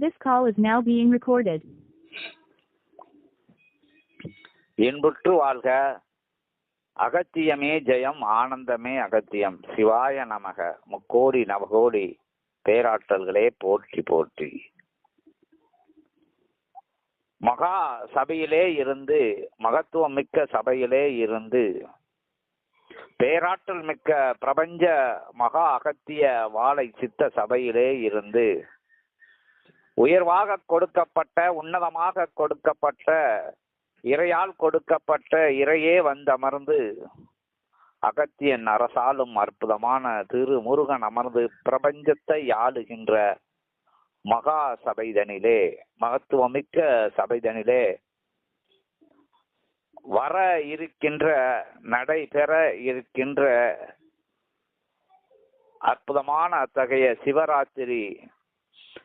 This call is now being recorded. இன்புற்று வாழ்க. அகத்தியமே ஜெயம் ஆனந்தமே அகத்தியம். சிவாய நமக. முக்கோடி நவகோடி பேராற்றல்களே போற்றி போற்றி. மகா சபையிலே இருந்து மகத்துவம் மிக்க சபையிலே இருந்து பேராற்றல் மிக்க பிரபஞ்ச மகா அகத்திய வாழை சித்த சபையிலே இருந்து உயர்வாக கொடுக்கப்பட்ட உன்னதமாக கொடுக்கப்பட்ட இறையால் கொடுக்கப்பட்ட இறையே வந்தமர்ந்து அகத்தியன் அரசாலும் அற்புதமான திரு முருகன் அமர்ந்து பிரபஞ்சத்தை ஆளுகின்ற மகா சபைதனிலே மகத்துவமிக்க சபைதனிலே வர இருக்கின்ற நடைபெற இருக்கின்ற அற்புதமான அத்தகைய சிவராத்திரி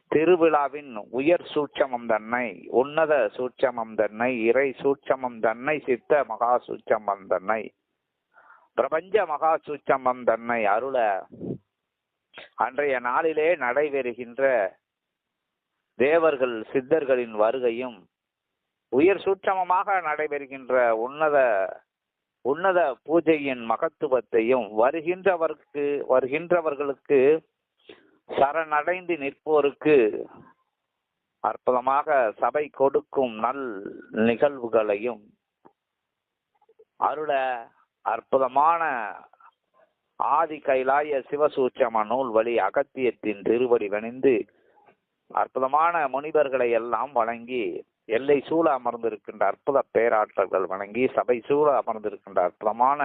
திருவிழாவின் உயர் சூட்சமம் தன்னை உன்னத சூட்சமம் தன்னை இறை சூட்சமம் தன்னை சித்த மகா சூட்சமம் தன்னை. பிரபஞ்ச மகா சூட்சமம் தன்னை அருள அன்றைய நாளிலே நடைபெறுகின்ற தேவர்கள் சித்தர்களின் வருகையும் உயர் சூட்சமமாக நடைபெறுகின்ற உன்னத உன்னத பூஜையின் மகத்துவத்தையும் வருகின்றவர்க்கு வருகின்றவர்களுக்கு சரணடைந்து நிற்போருக்கு அற்புதமாக சபை கொடுக்கும் நல் நிகழ்வுகளையும் அருள அற்புதமான ஆதி கைலாய சிவசூச்சம நூல் வழி அகத்தியத்தின் திருவடி வணிந்து அற்புதமான முனிவர்களை எல்லாம் வணங்கி எல்லை சூழ அமர்ந்திருக்கின்ற அற்புத பேராற்றல்கள் வணங்கி சபை சூழ அமர்ந்திருக்கின்ற அற்புதமான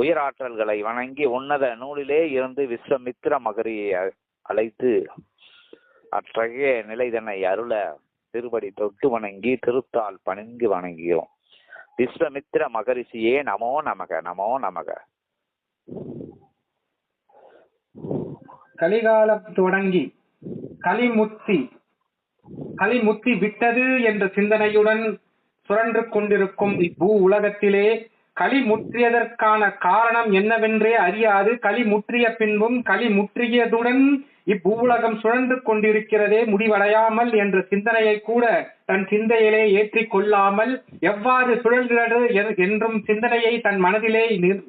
உயராற்றல்களை வணங்கி உன்னத நூலிலே இருந்து விஸ்வமித்ர மகரியை அழைத்து அத்தகைய நிலைதனை அருள திருபடி தொட்டு வணங்கி திருத்தால் பணிந்து வணங்குகிறோம் விஸ்வமித்ர மகரிஷியே நமோ நமக நமோ நமக. கலிகாலம் தொடங்கி கலிமுத்தி கலிமுத்தி விட்டது என்ற சிந்தனையுடன் சுரன்று கொண்டிருக்கும் இப்பூ உலகத்திலே களி முற்றியதற்கான காரணம் என்னவென்றே அறியாது. களி முற்றிய பின்பும் களி முற்றியதுடன் இப்பூவுலகம் சுழன்று கொண்டிருக்கிறதே முடிவடையாமல் என்ற சிந்தனையை கூட தன் சிந்தையிலே ஏற்றி கொள்ளாமல் எவ்வாறு சுழல்கிறது என்றும் சிந்தனையை தன் மனதிலே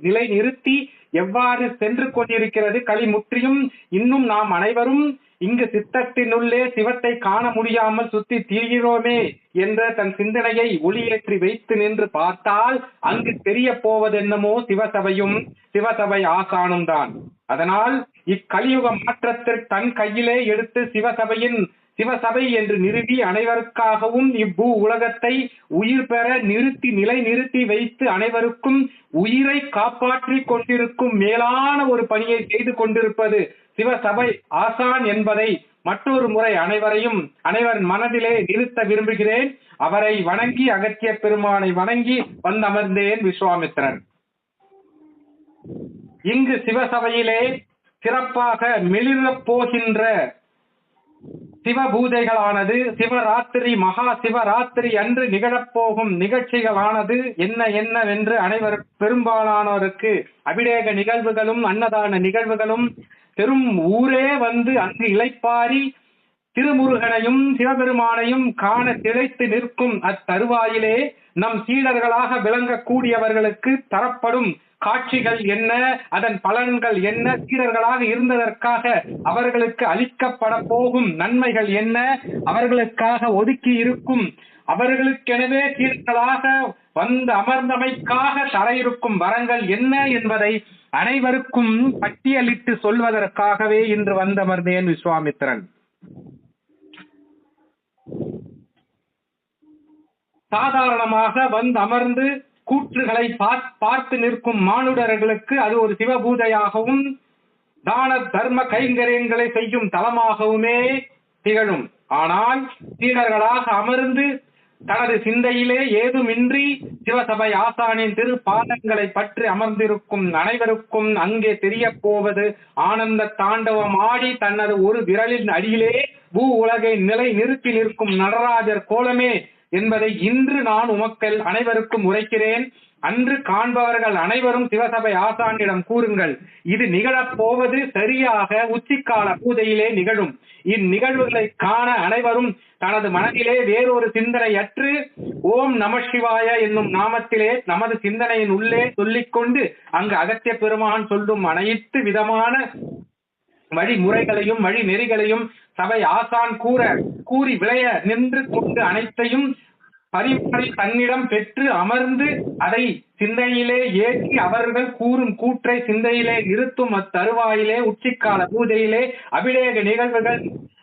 நிலை நிறுத்தி எவ்வாறு சென்று கொண்டிருக்கிறது. களி முற்றியும் இன்னும் நாம் அனைவரும் இங்கு சித்தத்தினுள்ளே சிவத்தை காண முடியாமல் சுத்தி திரிகிறோமே என்ற தன் சிந்தனையை ஒளியேற்றி வைத்து நின்று பார்த்தால் அங்கு தெரிய போவதென்னமோ சிவசபையும் சிவசபை ஆசானும் தான் அதனால் இக்கலியுக மாற்றத்தில் தன் கையிலே எடுத்து சிவசபையின் சிவசபை என்று நிறுவி அனைவருக்காகவும் இப்பூ உலகத்தை உயிர் பெற நிறுத்தி நிலை நிறுத்தி வைத்து அனைவருக்கும் உயிரை காப்பாற்றிக் கொண்டிருக்கும் மேலான ஒரு பணியை செய்து கொண்டிருப்பது சிவசபை ஆசான் என்பதை மற்றொரு முறை அனைவரையும் அனைவர் மனதிலே நிறுத்த விரும்புகிறேன். அவரை வணங்கி அகத்திய பெருமானை வணங்கி வந்தமர்ந்தேன் விஸ்வாமித்திரன். இங்கு சிவசபையிலே சிறப்பாக மெளிரப் போகின்ற சிவபூஜைகளானது சிவராத்திரி மகா சிவராத்திரி அன்று நிகழப்போகும் நிகழ்ச்சிகளானது என்ன என்னவென்று அனைவர் பெரும்பாலானோருக்கு அபிடேக நிகழ்வுகளும் அன்னதான நிகழ்வுகளும் பெரும் ஊரே வந்து அங்கு இளைப்பாரி திருமுருகனையும் சிவபெருமானையும் காண திளைத்து நிற்கும் அத்தருவாயிலே நம் சீடர்களாக விளங்கக்கூடியவர்களுக்கு தரப்படும் காட்சிகள் என்ன அதன் பலன்கள் என்ன வீரர்களாக இருந்ததற்காக அவர்களுக்கு அளிக்கப்பட போகும் நன்மைகள் என்ன அவர்களுக்காக ஒதுக்கி இருக்கும் அவர்களுக்கெனவே சீடர்களாக வந்து அமர்ந்தமைக்காக தர இருக்கும் வரங்கள் என்ன என்பதை அனைவருக்கும் பட்டியலிட்டு சொல்வதற்காகவே இன்று வந்தமர்ந்தேன் விஸ்வாமித்திரன். சாதாரணமாக வந்து அமர்ந்து கூற்றுகளை பார்த்து நிற்கும் மானுடர்களுக்கு அது ஒரு சிவபூஜையாகவும் தான தர்ம கைங்கரியங்களை செய்யும் தலமாகவுமே திகழும். ஆனால் சீடர்களாக அமர்ந்து தனது சிந்தையிலே ஏதுமின்றி சிவசபை ஆசானின் திரு பாதங்களை பற்றி அமர்ந்திருக்கும் அனைவருக்கும் அங்கே தெரிய போவது ஆனந்த தாண்டவம் ஆடி தனது ஒரு விரலின் அடியிலே பூ உலகை நிலை நிறுத்தி நிற்கும் நடராஜர் கோலமே என்பதை இன்று நான் உமக்கள் அனைவருக்கும் உரைக்கிறேன். அன்று காண்பவர்கள் அனைவரும் சிவசபை ஆசானிடம் கூறுங்கள். இது நிகழப்போவது சரியாக உச்சிக்கால பூஜையிலே நிகழும். இந்நிகழ்வுகளை காண அனைவரும் தனது மனதிலே வேறொரு சிந்தனையற்று ஓம் நம சிவாய என்னும் நாமத்திலே நமது சிந்தனையின் உள்ளே சொல்லிக்கொண்டு அங்கு அகத்திய பெருமான் சொல்லும் அனைத்து விதமான வழிமுறைகளையும் வழி நெறிகளையும் சபை ஆசான் கூற கூறி விளைய நின்று கொண்டு அனைத்தையும் பரிமாறி தன்னிடம் பெற்று அமர்ந்து அதை சிந்தையிலே ஏற்றி அவர்கள் கூறும் கூற்றை சிந்தையிலே நிறுத்தும் அத்தருவாயிலே உச்சிக்கால பூஜையிலே அபிலேக நிகழ்வுகள்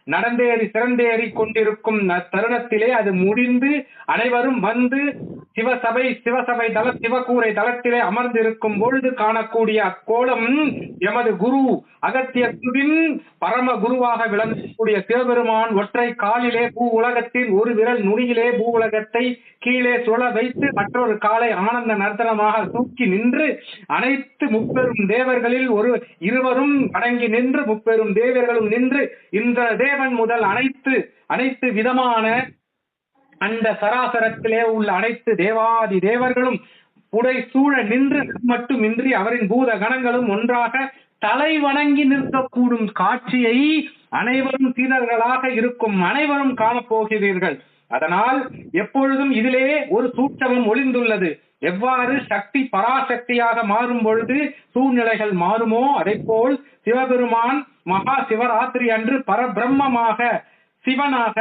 நடந்தேறி சிறந்தேறி கொண்டிருக்கும் தருணத்திலே அது முடிந்து அனைவரும் வந்து சிவசபை சிவசபை தள சிவகூரை தளத்திலே அமர்ந்திருக்கும் பொழுது காணக்கூடிய அக்கோலம் எமது குரு அகத்தியத்துவின் பரம குருவாக விளங்கக்கூடிய சிவபெருமான் ஒற்றை காலிலே பூ உலகத்தின் ஒரு விரல் நுனியிலே பூ உலகத்தை கீழே சுழ வைத்து மற்றொரு காலை ஆனந்த நர்த்தனமாக தூக்கி நின்று அனைத்து முப்பெரும் தேவர்களில் ஒரு இருவரும் அடங்கி நின்று முப்பெரும் தேவர்களும் நின்று இந்த தேவன் முதல் அனைத்து அனைத்து விதமான அந்த சராசரத்திலே உள்ள அனைத்து தேவாதி தேவர்களும் புடை சூழ நின்று மட்டுமின்றி அவரின் பூத கணங்களும் ஒன்றாக தலை வணங்கி நிற்கக்கூடும் காட்சியை அனைவரும் சீடர்களாக இருக்கும் அனைவரும் காணப்போகிறீர்கள். அதனால் எப்பொழுதும் இதிலே ஒரு சூட்சமும் ஒளிந்துள்ளது. எவ்வாறு சக்தி பராசக்தியாக மாறும் பொழுது சூழ்நிலைகள் மாறுமோ? அதை போல் சிவபெருமான் மகா சிவராத்திரி அன்று பரபிரம்மமாக சிவனாக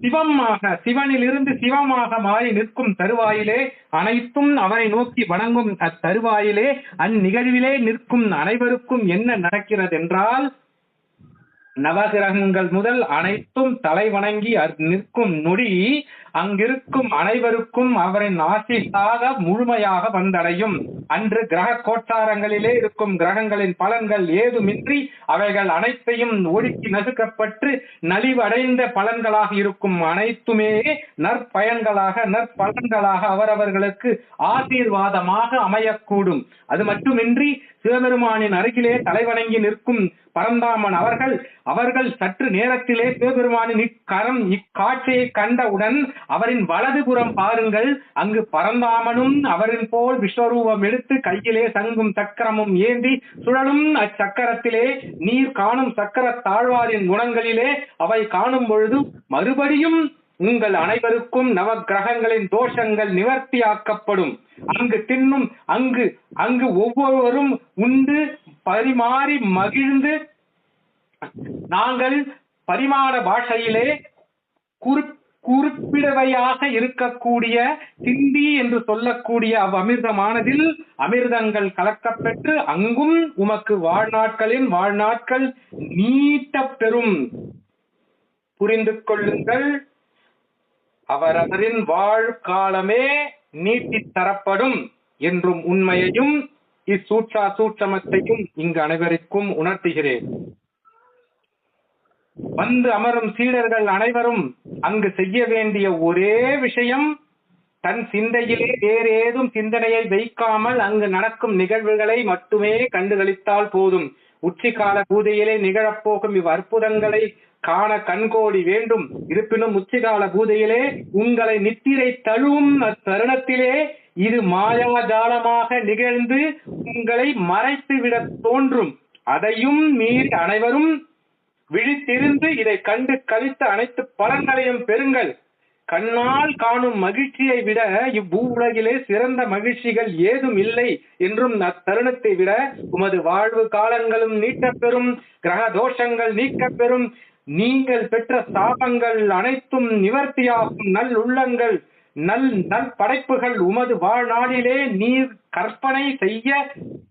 சிவமாக சிவனிலிருந்து சிவமாக மாறி நிற்கும் தருவாயிலே அனைத்தும் அவனை நோக்கி வணங்கும் அத்தருவாயிலே அந்நிகழ்விலே நிற்கும் அனைவருக்கும் என்ன நடக்கிறது என்றால் நவகிரகங்கள் முதல் அனைத்தும் தலை வணங்கி நிற்கும் நொடி அங்கிருக்கும் அனைவருக்கும் அவரின் ஆசிசாக முழுமையாக வந்தடையும். அன்று கிரக கோட்டாரங்களிலே இருக்கும் கிரகங்களின் பலன்கள் ஏதுமின்றி அவைகள் அனைத்தையும் ஒடுக்கி நசுக்கப்பட்டு நலிவடைந்த பலன்களாக இருக்கும் அனைத்துமே நற்பயன்களாக நற்பலன்களாக அவரவர்களுக்கு ஆசீர்வாதமாக அமையக்கூடும். அது மட்டுமின்றி சிவபெருமானின் அருகிலே தலைவணங்கி நிற்கும் பரந்தாமன் அவர்கள் அவர்கள் சற்று நேரத்திலே சிவபெருமானின் இக்கரம் இக்காட்சியை கண்டவுடன் அவரின் வலதுபுறம் பாருங்கள். அங்கு பரந்தாமனும் அவரின் போல் விஸ்வரூபம் எடுத்து கையிலே சங்கும் சக்கரமும் ஏந்தி சுழலும் அச்சக்கரத்திலே நீர் காணும் சக்கர தாழ்வாரின் குணங்களிலே அவை காணும் பொழுது மறுபடியும் உங்கள் அனைவருக்கும் நவ கிரகங்களின் தோஷங்கள் நிவர்த்தியாக்கப்படும். அங்கு தின்னும் அங்கு அங்கு ஒவ்வொருவரும் உண்டு பரிமாறி மகிழ்ந்து நாங்கள் பரிமாண பாஷையிலே குறி குறிப்பிடவையாக இருக்கக்கூடிய சிந்தி என்று சொல்லக்கூடிய அவ் அமிர்தமானதில் அமிர்தங்கள் கலக்கப்பெற்று அங்கும் உமக்கு வாழ்நாட்களின் வாழ்நாட்கள் நீட்டப் பெறும் புரிந்து கொள்ளுங்கள். அவரவரின் வாழ்காலமே நீட்டித் தரப்படும் என்றும் உண்மையையும் இச்சூட்சா சூட்சமத்தையும் இங்கு அனைவருக்கும் உணர்த்துகிறேன். வந்து அமரும் சீடர்கள் அனைவரும் அங்கு செய்ய வேண்டிய ஒரே விஷயம் தன் சிந்தையிலே வேறு சிந்தனையை வைக்காமல் அங்கு நடக்கும் நிகழ்வுகளை மட்டுமே கண்டுகளித்தால் போதும். உச்சிகால பூஜையிலே நிகழப்போகும் இவ் அற்புதங்களை காண கண்கோடி வேண்டும். இருப்பினும் உச்சிகால பூஜையிலே உங்களை நித்திரை தழுவும் அத்தருணத்திலே இது மாயாஜாலமாக நிகழ்ந்து உங்களை மறைத்துவிட தோன்றும். அதையும் மீறி அனைவரும் விழித்திருந்து இதை கண்டு கழித்த அனைத்து பலன்களையும் பெறுங்கள். கண்ணால் காணும் மகிழ்ச்சியை விட இவ்வூ உலகிலே சிறந்த மகிழ்ச்சிகள் ஏதும் இல்லை என்றும் அத்தருணத்தை விட உமது வாழ்வு காலங்களும் நீட்டப்பெறும் கிரக தோஷங்கள் நீக்கப்பெறும். நீங்கள் பெற்ற சாபங்கள் அனைத்தும் நிவர்த்தியாகும். நல் உள்ளங்கள் நல் நல் படைப்புகள் உமது வாழ்நாளிலே நீர் கற்பனை செய்ய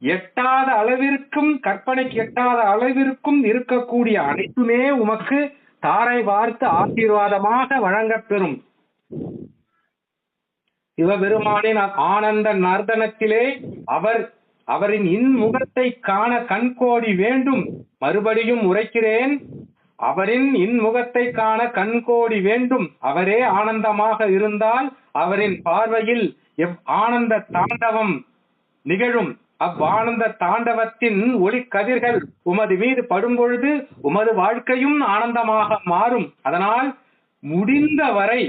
எட்டாத அளவிற்கும் கற்பனைக்கு எட்டாத அளவிற்கும் இருக்கக்கூடிய அனைத்துமே உமக்கு தாரை பார்த்து ஆசீர்வாதமாக வழங்கப்பெறும். சிவபெருமானின் ஆனந்த நர்தனத்திலே அவர் அவரின் இன்முகத்தை காண கண்கோடி வேண்டும். மறுபடியும் உரைக்கிறேன் அவரின் இன்முகத்தை காண கண்கோடி வேண்டும். அவரே ஆனந்தமாக இருந்தால் அவரின் பார்வையில் எவ் ஆனந்த தாண்டவம் நிகழும். அவ்வானந்த தாண்டவத்தின் ஒளி கதிர்கள் உமது மீது படும் பொழுது உமது வாழ்க்கையும் ஆனந்தமாக மாறும். அதனால் முடிந்த வரை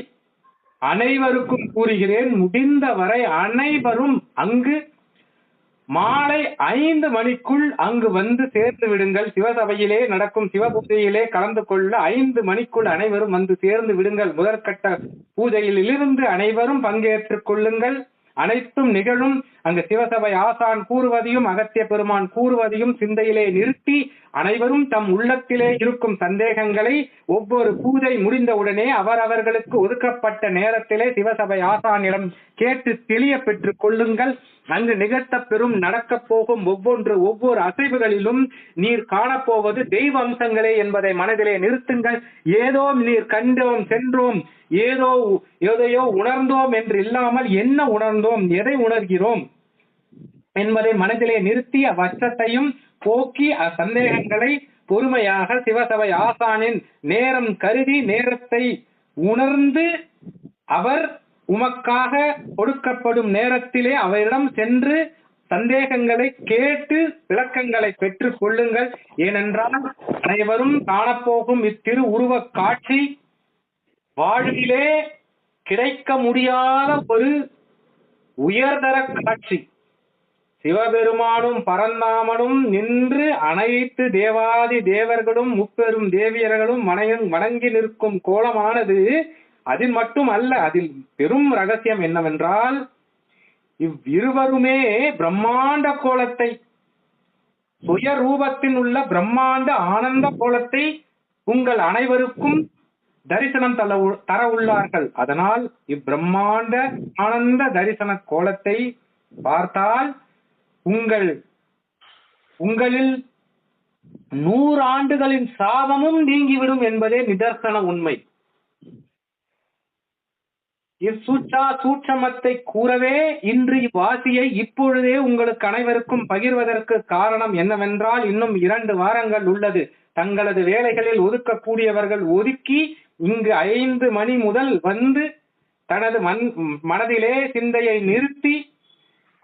அனைவருக்கும் கூறுகிறேன் முடிந்த வரை அனைவரும் அங்கு மாலை ஐந்து மணிக்குள் அங்கு வந்து சேர்ந்து விடுங்கள். சிவசபையிலே நடக்கும் சிவபூஜையிலே கலந்து கொள்ள ஐந்து மணிக்குள் அனைவரும் வந்து சேர்ந்து விடுங்கள். முதற்கட்ட பூஜையிலிருந்து அனைவரும் பங்கேற்றுக் கொள்ளுங்கள். அனைத்தும் நிகழும். அங்கு சிவசபை ஆசான் கூறுவதையும் அகத்திய பெருமான் கூறுவதையும் சிந்தையிலே நிறுத்தி அனைவரும் தம் உள்ளத்திலே இருக்கும் சந்தேகங்களை ஒவ்வொரு பூஜை முடிந்தவுடனே அவரவர்களுக்கு ஒதுக்கப்பட்ட நேரத்திலே சிவசபை ஆசானிடம் கேட்டு தெளிய பெற்றுக் கொள்ளுங்கள். அங்கு நிகழ்த்த பெறும் நடக்கப் போகும் ஒவ்வொன்று ஒவ்வொரு அசைவுகளிலும் நீர் காணப்போவது தெய்வ அம்சங்களே என்பதை மனதிலே நிறுத்துங்கள். ஏதோ நீர் கண்டோம் சென்றோம் ஏதோ எதையோ உணர்ந்தோம் என்று இல்லாமல் என்ன உணர்ந்தோம் எதை உணர்கிறோம் என்பதை மனதிலே நிறுத்தி அவ்வச்சத்தையும் போக்கி அச்சந்தேகங்களை பொறுமையாக சிவசபை ஆசானின் நேரம் கருதி நேரத்தை உணர்ந்து அவர் உமக்காக கொடுக்கப்படும் நேரத்திலே அவரிடம் சென்று சந்தேகங்களை கேட்டு விளக்கங்களை பெற்றுக் கொள்ளுங்கள். ஏனென்றால் அனைவரும் காணப்போகும் இத்திரு உருவக் காட்சி வாழ்விலே கிடைக்க முடியாத ஒரு உயர்தர காட்சி. சிவபெருமானும் பரந்தாமனும் நின்று அனைத்து தேவாதி தேவர்களும் முப்பெரும் தேவியர்களும் வணங்க வணங்கி நிற்கும் கோலமானது அதில் மட்டும் அல்ல அதில் பெரும் ரகசியம் என்னவென்றால் இவ்விருவருமே பிரம்மாண்ட கோலத்தை சுய ரூபத்தில் உள்ள பிரம்மாண்ட ஆனந்த கோலத்தை உங்கள் அனைவருக்கும் தரிசனம் தர தர உள்ளார்கள். அதனால் இப்பிரம்மாண்ட ஆனந்த தரிசன கோலத்தை பார்த்தால் உங்கள் உங்களில் நூறு ஆண்டுகளின் சாபமும் நீங்கிவிடும் என்பதே நிதர்சன உண்மை. இச்சூச்சா சூட்சமத்தை கூறவே இன்று இவ்வாசியை இப்பொழுதே உங்களுக்கு அனைவருக்கும் பகிர்வதற்கு காரணம் என்னவென்றால் இன்னும் இரண்டு வாரங்கள் உள்ளது. தங்களது வேலைகளில் ஒதுக்கக்கூடியவர்கள் ஒதுக்கி இங்கு ஐந்து மணி முதல் வந்து தனது மன் மனதிலே சிந்தையை நிறுத்தி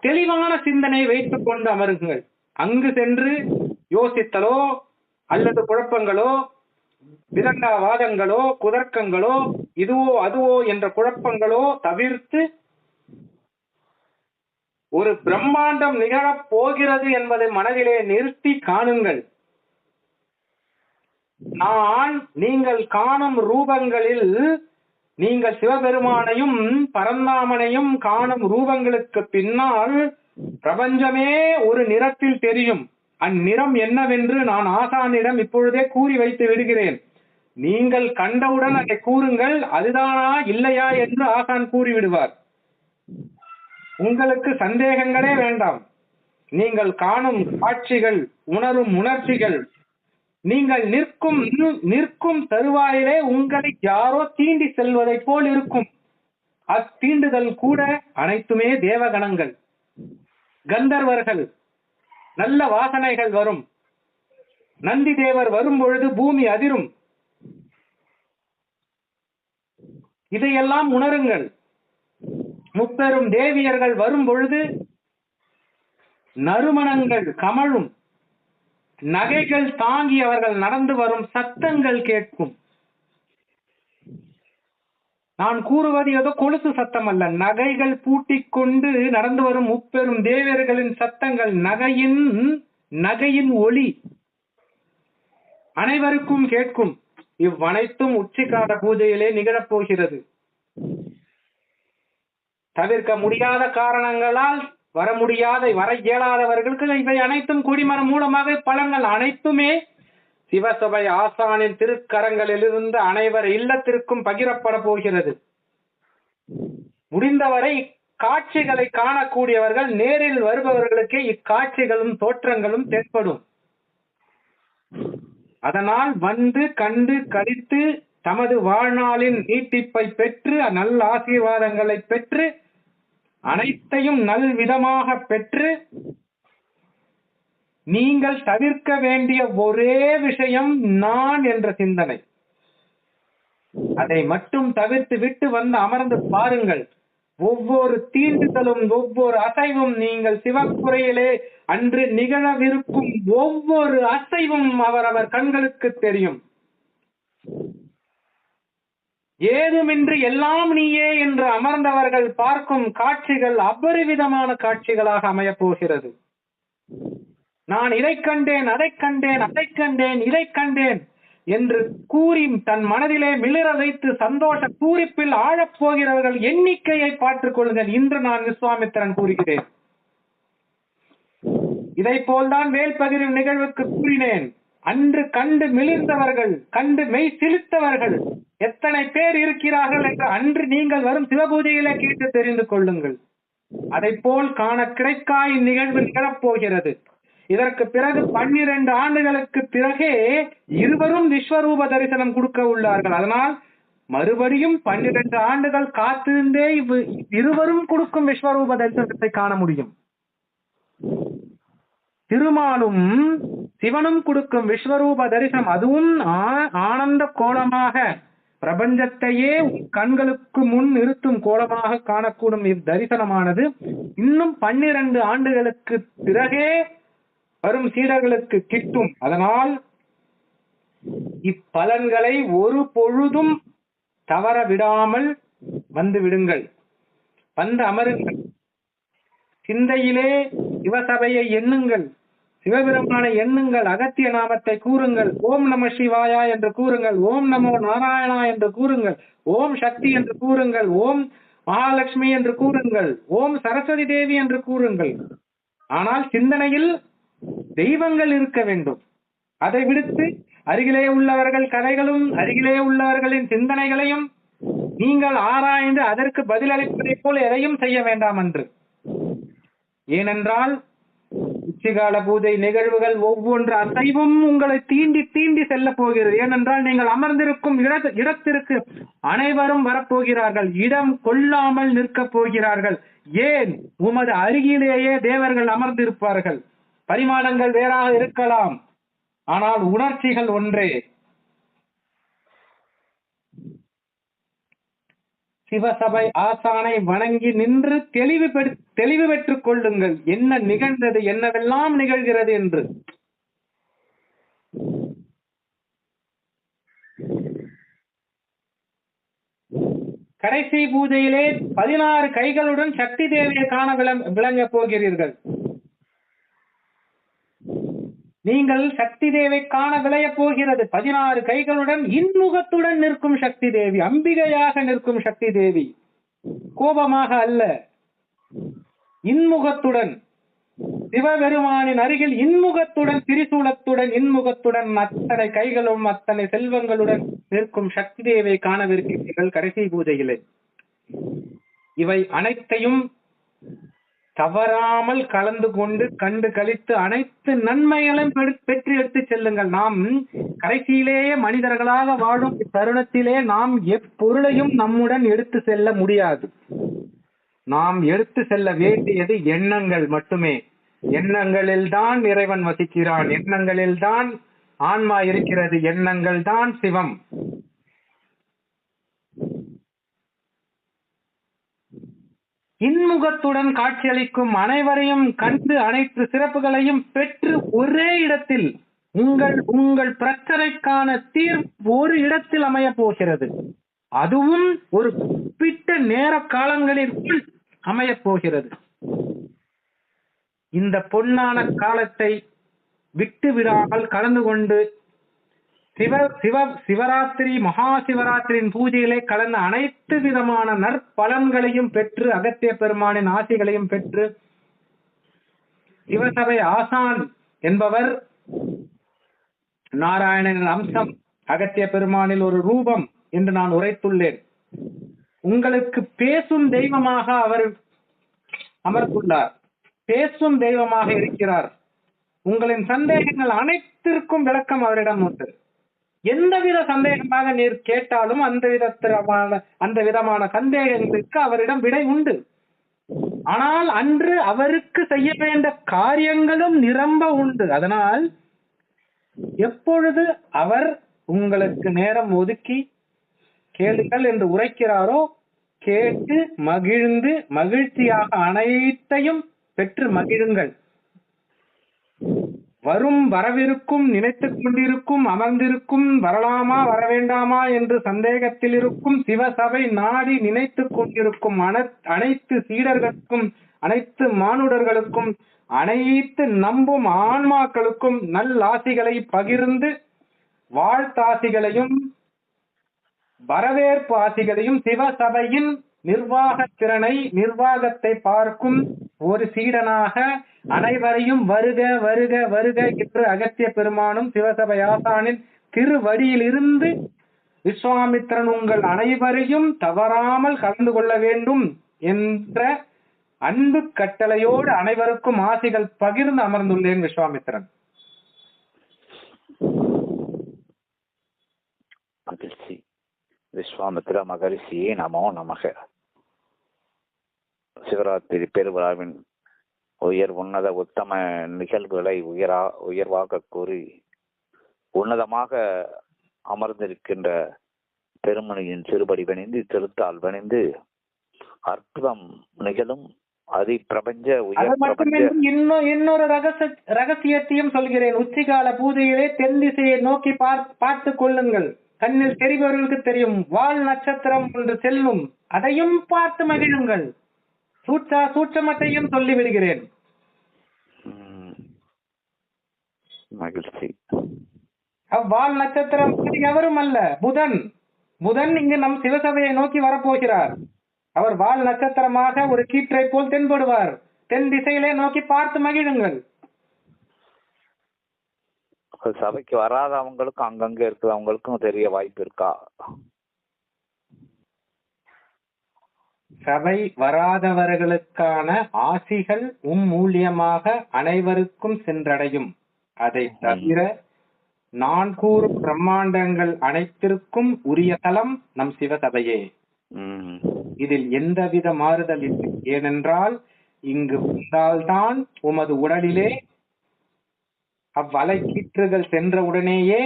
தெளிவான சிந்தனை வைத்துக் கொண்டு அமருங்கள். அங்கு சென்று யோசித்தலோ அல்லது குழப்பங்களோ விதண்டாவாதங்களோ குதர்க்கங்களோ இதுவோ அதுவோ என்ற குழப்பங்களோ தவிர்த்து ஒரு பிரம்மாண்டம் நிகழப் போகிறது என்பதை மனதிலே நிறுத்தி காணுங்கள். நான் நீங்கள் காணும் ரூபங்களில் நீங்கள் சிவபெருமானையும் பரந்தாமனையும் காணும் ரூபங்களுக்கு பின்னால் பிரபஞ்சமே ஒரு நிறத்தில் தெரியும். அந்நிறம் என்னவென்று நான் ஆசானிடம் இப்பொழுதே கூறி வைத்து விடுகிறேன். நீங்கள் கண்டவுடன் அதை கூறுங்கள் அதுதானா இல்லையா என்று ஆசான் கூறிவிடுவார். உங்களுக்கு சந்தேகங்களே வேண்டாம். நீங்கள் காணும் காட்சிகள் உணரும் உணர்ச்சிகள் நீங்கள் நிற்கும் நிற்கும் தருவாயிலே உங்களை யாரோ தீண்டி செல்வதைப் போல் இருக்கும். அத்தீண்டுதல் கூட அனைத்துமே தேவகணங்கள். கந்தர்வர்கள் நல்ல வாசனைகள் வரும். நந்தி தேவர் வரும் பொழுது பூமி அதிரும். இதையெல்லாம் உணருங்கள். முப்பெரும் தேவியர்கள் வரும் பொழுது நறுமணங்கள் கமழும். நகைகள் தாங்கி அவர்கள் நடந்து வரும் சத்தங்கள் கேட்கும். நான் கூறுவது ஏதோ கொலுசு சத்தம் அல்ல நகைகள் பூட்டிக் கொண்டு நடந்து வரும் முப்பெரும் தேவர்களின் சத்தங்கள் நகையின் நகையின் ஒளி. அனைவருக்கும் கேட்கும் இவ்வனைத்தும் உச்சிக்கால பூஜையிலே நிகழப் போகிறது. தவிர்க்க முடியாத காரணங்களால் வர முடியாத வர இயலாதவர்களுக்கு இவை அனைத்தும் கொடிமரம் மூலமாக பலன்கள் அனைத்துமே சிவசபை ஆசானின் திருக்கரங்களிலிருந்து அனைவர் இல்லத்திற்கும் பகிரப்பட போகிறது. முடிந்தவரை காட்சிகளை காணக்கூடியவர்கள் நேரில் வருபவர்களுக்கே இக்காட்சிகளும் தோற்றங்களும் தென்படும். அதனால் வந்து கண்டு கழித்து தமது வாழ்நாளின் நீட்டிப்பை பெற்று நல்ல ஆசீர்வாதங்களை பெற்று அனைத்தையும் நல்விதமாக பெற்று நீங்கள் தவிர்க்க வேண்டிய ஒரே விஷயம் நான் என்ற சிந்தனை. அதை மட்டும் தவிர்த்து விட்டு வந்து அமர்ந்து பாருங்கள். ஒவ்வொரு தீண்டுதலும் ஒவ்வொரு அசைவும் நீங்கள் சிவக்குறையிலே அன்று நிகழவிருக்கும் ஒவ்வொரு அசைவும் அவரவர் கண்களுக்கு தெரியும். ஏதுமின்றி எல்லாம் நீயே என்று அமர்ந்தவர்கள் பார்க்கும் காட்சிகள் அபரிவிதமான காட்சிகளாக அமையப் போகிறது. நான் இதை கண்டேன் அதை கண்டேன் அதை கண்டேன் இதை கண்டேன் என்று கூறி தன் மனதிலே மிளிர வைத்து சந்தோஷ பூரிப்பில் ஆழப் போகிறவர்கள் எண்ணிக்கையை பார்த்துக் கொள்ளுங்கள் இன்று நான் விஸ்வாமித்திரன் கூறுகிறேன். இதை போல்தான் வேல்பகிர்வு நிகழ்வுக்கு கூறினேன். அன்று கண்டு மிளிர்ந்தவர்கள் கண்டு மெய் சிலித்தவர்கள் எத்தனை பேர் இருக்கிறார்கள் என்று அன்று நீங்கள் வரும் சிவபூஜையில கேட்டு தெரிந்து கொள்ளுங்கள். அதை போல் காண கிடைக்கா இந்நிகழ்வு நிகழப்போகிறது இதற்கு பிறகு பன்னிரண்டு ஆண்டுகளுக்கு பிறகே இருவரும் விஸ்வரூப தரிசனம் கொடுக்க உள்ளார்கள். அதனால் மறுபடியும் பன்னிரண்டு ஆண்டுகள் காத்திருந்தே இவ் இருவரும் கொடுக்கும் விஸ்வரூப தரிசனத்தை காண முடியும். திருமாலும் சிவனும் கொடுக்கும் விஸ்வரூப தரிசனம் அதுவும் ஆ- ஆனந்த கோலமாக பிரபஞ்சத்தையே கண்களுக்கு முன் நிறுத்தும் கோலமாக காணக்கூடும் இத்தரிசனமானது இன்னும் பன்னிரண்டு ஆண்டுகளுக்கு பிறகே வரும் சீடர்களுக்கு கிட்டும். அதனால் இப்பலன்களை ஒரு பொழுதும் தவற விடாமல் வந்து விடுங்கள். வந்து அமருங்கள். சிந்தையிலே சிவசபையை எண்ணுங்கள். சிவபெருமானை எண்ணுங்கள். அகத்திய நாமத்தை கூறுங்கள். ஓம் நம சிவாயா என்று கூறுங்கள். ஓம் நமோ நாராயணா என்று கூறுங்கள். ஓம் சக்தி என்று கூறுங்கள். ஓம் மகாலட்சுமி என்று கூறுங்கள். ஓம் சரஸ்வதி தேவி என்று கூறுங்கள். ஆனால் சிந்தனையில் தெய்வங்கள் இருக்க வேண்டும். அதை விடுத்து அருகிலே உள்ளவர்கள் கதைகளும் அருகிலே உள்ளவர்களின் சிந்தனைகளையும் நீங்கள் ஆராய்ந்து அதற்கு பதிலளிப்பதை போல் எதையும் செய்ய வேண்டாம் என்று ஏனென்றால் உச்சிகால பூஜை நிகழ்வுகள் ஒவ்வொன்று அசைவும் உங்களை தீண்டி தீண்டி செல்ல போகிறது. ஏனென்றால் நீங்கள் அமர்ந்திருக்கும் இடத்து- இடத்திற்கு அனைவரும் வரப்போகிறார்கள். இடம் கொள்ளாமல் நிற்கப் போகிறார்கள். ஏன்? உமது அருகிலேயே தேவர்கள் அமர்ந்திருப்பார்கள். பரிமாணங்கள் வேறாக இருக்கலாம். ஆனால் உணர்ச்சிகள் ஒன்றே. சிவசபை ஆசானை வணங்கி நின்று தெளிவு பெற் தெளிவு பெற்றுக் கொள்ளுங்கள். என்ன நிகழ்ந்தது என்னவெல்லாம் நிகழ்கிறது என்று. கடைசி பூஜையிலே பதினாறு கைகளுடன் சக்தி தேவியை காண விளங்க விளங்கப் போகிறீர்கள். நீங்கள் சக்தி தேவை காண விளைய போகிறது. பதினாறு கைகளுடன் இன்முகத்துடன் நிற்கும் சக்தி தேவி அம்பிகையாக நிற்கும் சக்தி தேவி கோபமாக அல்ல. இன்முகத்துடன். சிவபெருமானின் அருகில் இன்முகத்துடன் திரிசூலத்துடன் இன்முகத்துடன் அத்தனை கைகளும் அத்தனை செல்வங்களுடன் நிற்கும் சக்தி தேவை காணவிருக்கிறீர்கள் கடைசி பூஜையிலே. இவை அனைத்தையும் தவறாமல் கலந்து கொண்டு கண்டு கழித்து அனைத்து நன்மைகளையும் பெற்று எடுத்து செல்லுங்கள். நாம் கடைசியிலேயே மனிதர்களாக வாழும் தருணத்திலே நாம் எப்பொருளையும் நம்முடன் எடுத்து செல்ல முடியாது. நாம் எடுத்து செல்ல வேண்டியது எண்ணங்கள் மட்டுமே. எண்ணங்களில் தான் இறைவன் வசிக்கிறான். எண்ணங்களில் தான் ஆன்மா இருக்கிறது. எண்ணங்கள் தான் சிவம். இன்முகத்துடன் காட்சியளிக்கும் அனைவரையும் கண்டு அனைத்து சிறப்புகளையும் பெற்று ஒரே இடத்தில் உங்கள் உங்கள் பிரச்சனைக்கான தீர்வு ஒரு இடத்தில் அமைய போகிறது. அதுவும் ஒரு குறிப்பிட்ட நேர காலங்களிற்குள் அமையப் போகிறது. இந்த பொன்னான காலத்தை விட்டு விடாமல் கலந்து கொண்டு சிவ சிவ சிவராத்திரி மகா சிவராத்திரியின் பூஜையிலே கலந்த அனைத்து விதமான நற்பலன்களையும் பெற்று அகத்திய பெருமானின் ஆசிகளையும் பெற்று சிவசபை ஆசான் என்பவர் நாராயணனின் அம்சம் அகத்திய பெருமானில் ஒரு ரூபம் என்று நான் உரைத்துள்ளேன். உங்களுக்கு பேசும் தெய்வமாக அவர் அமர்ந்துள்ளார். பேசும் தெய்வமாக இருக்கிறார். உங்களின் சந்தேகங்கள் அனைத்திற்கும் விளக்கம் அவரிடம் உண்டு. எந்தவித சந்தேகமாக நீர் கேட்டாலும் அந்த விதமான அந்த விதமான சந்தேகங்களுக்கு அவரிடம் விடை உண்டு. ஆனால் அன்று அவருக்கு செய்ய வேண்ட காரியங்களும் நிரம்ப உண்டு. அதனால் எப்பொழுது அவர் உங்களுக்கு நேரம் ஒதுக்கி கேளுங்கள் என்று உரைக்கிறாரோ கேட்டு மகிழ்ந்து மகிழ்ச்சியாக அனைத்தையும் பெற்று மகிழுங்கள். வரும் வரவிருக்கும் நினைத்துக் கொண்டிருக்கும் அமர்ந்திருக்கும் வரலாமா வரவேண்டாமா என்று சந்தேகத்தில் இருக்கும் சிவசபை நாடி நினைத்துக் கொண்டிருக்கும் அனைத்து சீடர்களுக்கும் அனைத்து மானுடர்களுக்கும் அனைத்து நம்பும் ஆன்மாக்களுக்கும் நல்லாசிகளை பகிர்ந்து வாழ்த்தாசிகளையும் வரவேற்பு ஆசிகளையும் சிவசபையின் நிர்வாக திறனை நிர்வாகத்தை பார்க்கும் ஒரு சீடனாக அனைவரையும் வருக வருக வருக என்று அகத்திய பெருமானும் சிவசபை ஆசானின் திருவடியிலிருந்து விஸ்வாமித்திரன் உங்கள் அனைவரையும் தவறாமல் கலந்து கொள்ள வேண்டும் என்ற அன்பு கட்டளையோடு அனைவருக்கும் ஆசைகள் பகிர்ந்து அமர்ந்துள்ளேன் விஸ்வாமித்திரன். மகிழ்ச்சி விஸ்வாமித்திர மகரிஷியே நமோ நமக. சிவராத்திரி பெருவிழாவின் உயர் உன்னத உத்தம நிகழ்வுகளை உயரா உயர்வாக கூறி உன்னதமாக அமர்ந்திருக்கின்ற பெருமணியின் சிறுபடி வணிந்து திருத்தால் வணிந்து அற்புதம் நிகழும் அதி பிரபஞ்ச அது உயர் பிரபஞ்ச மட்டுமின்றி இன்னும் இன்னொரு ரகசிய ரகசியத்தையும் சொல்கிறேன். உச்சிகால பூஜையிலே தென் திசையை நோக்கி பார் பார்த்துக் கொள்ளுங்கள். கண்ணில் தெரிபவர்களுக்கு தெரியும். வால் நட்சத்திரம் ஒன்று செல்லும். அதையும் பார்த்து மகிழுங்கள். சூட்சா சூட்சமத்தையும் சொல்லி விடுகிறேன் ம். மகிழ்ச்சி. அவ்வால் நட்சத்திரம் எவரும் அல்ல. புதன். புதன் இங்கு நம் சிவசபையை நோக்கி வரப்போகிறார். அவர் வால் நட்சத்திரமாக ஒரு கீற்றை போல் தென்படுவார். தென் திசையிலே நோக்கி பார்த்து மகிழுங்கள். சபைக்கு வராதவங்களுக்கும் அங்கங்க இருக்கிறவங்களுக்கும் தெரிய வாய்ப்பு இருக்கா? சபை வராதவர்களுக்கான ஆசிகள் உம் மூலியமாக அனைவருக்கும் சென்றடையும். அதை தவிர நான் கூறும் பிரம்மாண்டங்கள் அனைத்திற்கும் உரிய தலம் நம் சிவசபையே. இதில் எந்தவித மாறுதல் இல்லை. ஏனென்றால் இங்கு வந்தால்தான் உமது உடலிலே அவ்வலை கீற்றுகள் சென்ற உடனேயே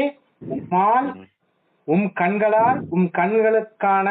உம்மால் உம் கண்களால் உம் கண்களுக்கான